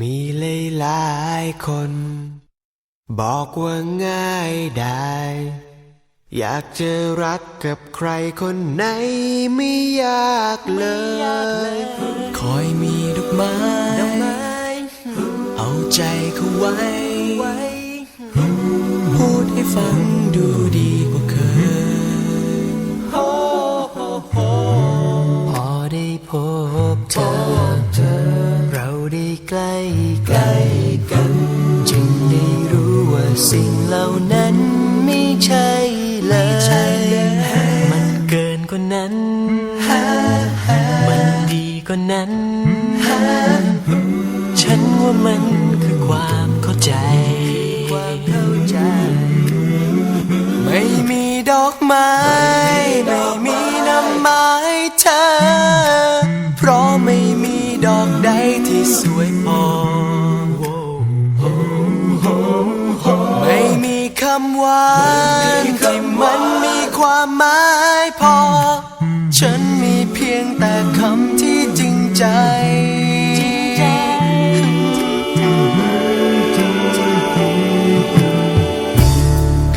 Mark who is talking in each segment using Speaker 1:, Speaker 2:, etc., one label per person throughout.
Speaker 1: มีหลายหลายๆคน บอกว่าง่ายได้ อยากจะรักกับใครคนไหนไม่ยากเลย คอยมีดอกไม้เอาใจเขาไว้ พูดให้ฟังดูดีกว่าเคยพอได้พบเธอ สิ่งเหล่านั้นไม่ใช่เลย มันเกินกว่านั้น มันดีกว่านั้น ฉันว่ามันคือความเข้าใจความเข้าใจไม่มีดอกไม้ ไม่มีน้ำไม้เธอ ความหมายพอ ฉันมีเพียงแต่คำที่จริงใจ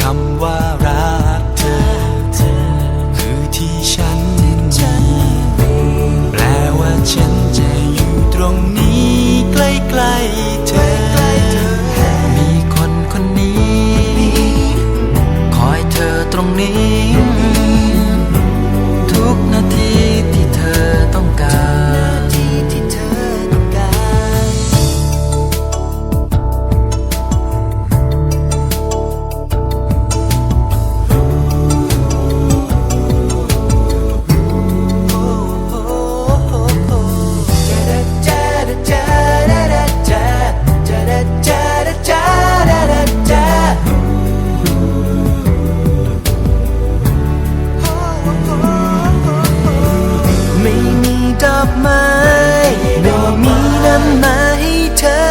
Speaker 1: คำว่ารักเธอ คือที่ฉันแปลว่าฉันจะอยู่ตรงนี้ใกล้ๆเธอ มีคนคนนี้ คอยเธอตรงนี้ อบไม้ไม่มีน้ำมาให้เธอ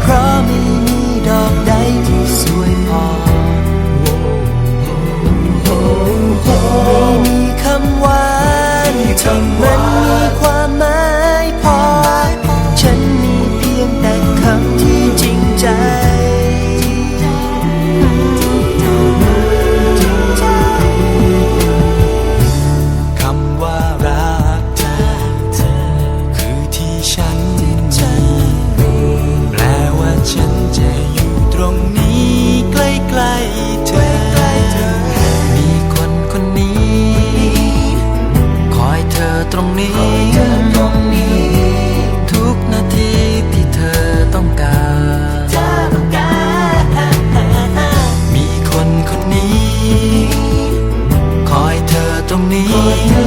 Speaker 1: เพราะไม่มีดอกใดที่สวยพอไม่มีคำหวานที่มันมีความ ตรงนี้ใกล้ๆเธอ มีคนคนนี้ คอยเธอตรงนี้ ทุกนาทีที่เธอต้องการ มีคนคนนี้ คอยเธอตรงนี้